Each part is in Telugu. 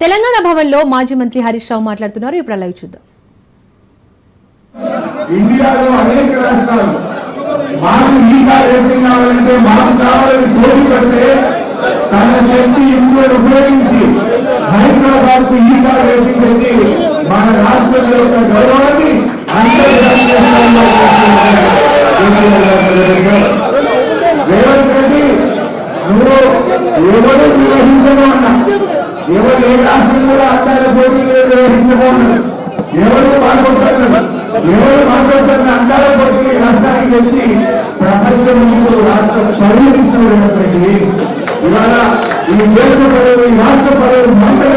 తెలంగాణ భవన్లో మాజీ మంత్రి హరీష్ రావు మాట్లాడుతున్నారు. ఇప్పుడు లైవ్ చూద్దాం. ఇండియాలో అనేక రాష్ట్రాలు మాకు ఈ కార్ రేసింగ్ కావాలంటే మాకు కావాలని పోటీ తన శక్తి ఇంట్లో ఉపయోగించి హైదరాబాద్కు ఈ కార్ రేసింగ్ తెచ్చి మన రాష్ట్రం యొక్క గౌరవాన్ని అంతర్జాతీయ స్థాయిలో తీసుకెళ్ళారు. రేవంత్ రెడ్డి నువ్వు ఎవరు నిర్వహించను అన్నా ఎవరు ఏ రాష్ట్రం కూడా అందాల పోటీలు నిర్వహించను ఎవరు పాల్గొంటున్నారు ఎవరు మాట్లాడుతున్న అందాల పోటీలు రాష్ట్రానికి వచ్చి ప్రపంచం ముందు రాష్ట్రం పరిరక్షణ ఇవాళ ఈ దేశ పరువు ఈ రాష్ట్ర పరువు మంత్రి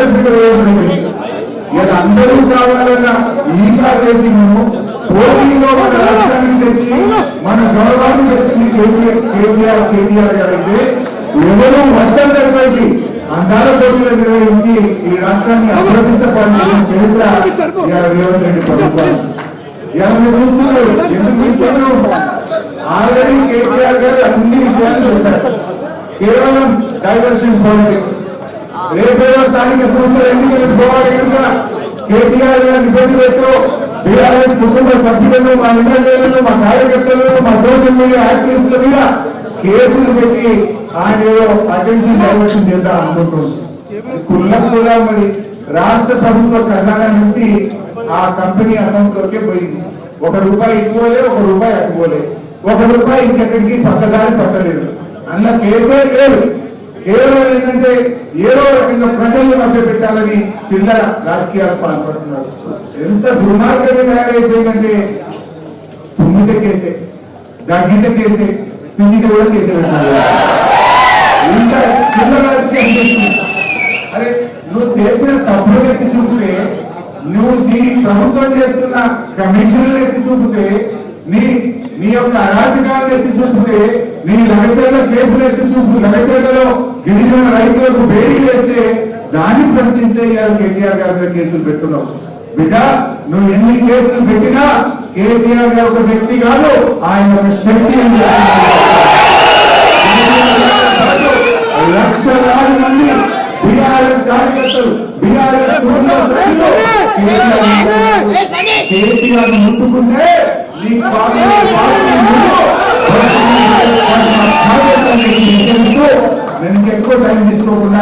ఇలా అందరూ కావాలన్న ఈ మేము పోటీలో మన రాష్ట్రానికి తెచ్చి మన గౌరవాన్ని తెచ్చింది కేసీఆర్ కేసీఆర్ కేటీఆర్ గారు అయితే ఎవరు వద్దం నిర్వహించి అందాల పోటీలు నిర్వహించి ఈ రాష్ట్రాన్ని అప్రతిష్ట పాల్చేసిన చరిత్ర రేవంత్ రెడ్డి ప్రభుత్వం. ఇలా మీరు చూస్తున్నారు ఎందుకు ఇచ్చారు ఆల్రెడీ కేటీఆర్ గారు అన్ని విషయాలు చెప్పారు కేవలం డైవర్షన్ పాలిటిక్స్. రేపేదో స్థానిక సంస్థల ఎన్నికలు పోవాలి కనుక కేటీఆర్ గారిని ఇబ్బంది పెట్టు. బీఆర్ఎస్ కుటుంబ సభ్యులను మా ఎమ్మెల్యేలను మా కార్యకర్తలను మా సోషల్ మీడియా యాక్టివిస్టుల మీద కేసులు పెట్టి ఆయన ఏదో అటెన్షన్ డైవర్షన్ చేద్దాం అనుకుంటున్నారు కుల్లం కూడా మరి రాష్ట్ర ప్రభుత్వ ఖజానా నుంచి ఆ కంపెనీ అకౌంట్ లోకే పోయింది. ఒక రూపాయి ఇటుకోలే ఒక రూపాయి అటుకోలే ఒక రూపాయి ఇంకెక్కడికి పక్కదారి పట్టలేదు. అన్న కేసే లేదు. కేవలం ఏంటంటే ఏదో రకంగా ప్రజల్ని మధ్య పెట్టాలని చిల్లర రాజకీయాలు పాల్పడుతున్నారు. ఎంత దుర్మార్గమే తయారైపోయిందంటే తుమ్మిత కేసే దగ్గిత కేసే పిండిత కూడా కేసే ఇంత చిన్న రాజకీయం అరే నువ్వు చేసిన తప్పులు ఎత్తి చూపితే నువ్వు దీని ప్రభుత్వం చేస్తున్న కమిషన్లు ఎత్తి చూపితే నీ నీ యొక్క అరాచకాలను ఎత్తి చూపితే నీ లగచర్ల కేసులు ఎత్తి చూపు లగచర్లలో గిరిజన రైతులకు వేడి చేస్తే దాన్ని ప్రశ్నిస్తే ఇవాళ కేటీఆర్ గారి మీద కేసులు పెట్టున్నావు బిడ్డ నువ్వు ఎన్ని కేసులు పెట్టినా కేటీఆర్ గారు ఒక వ్యక్తి కాదు ఆయన ఒక శక్తి అని ముట్టుకుంటే నీ నేను ఎక్కువ టైం తీసుకోకుండా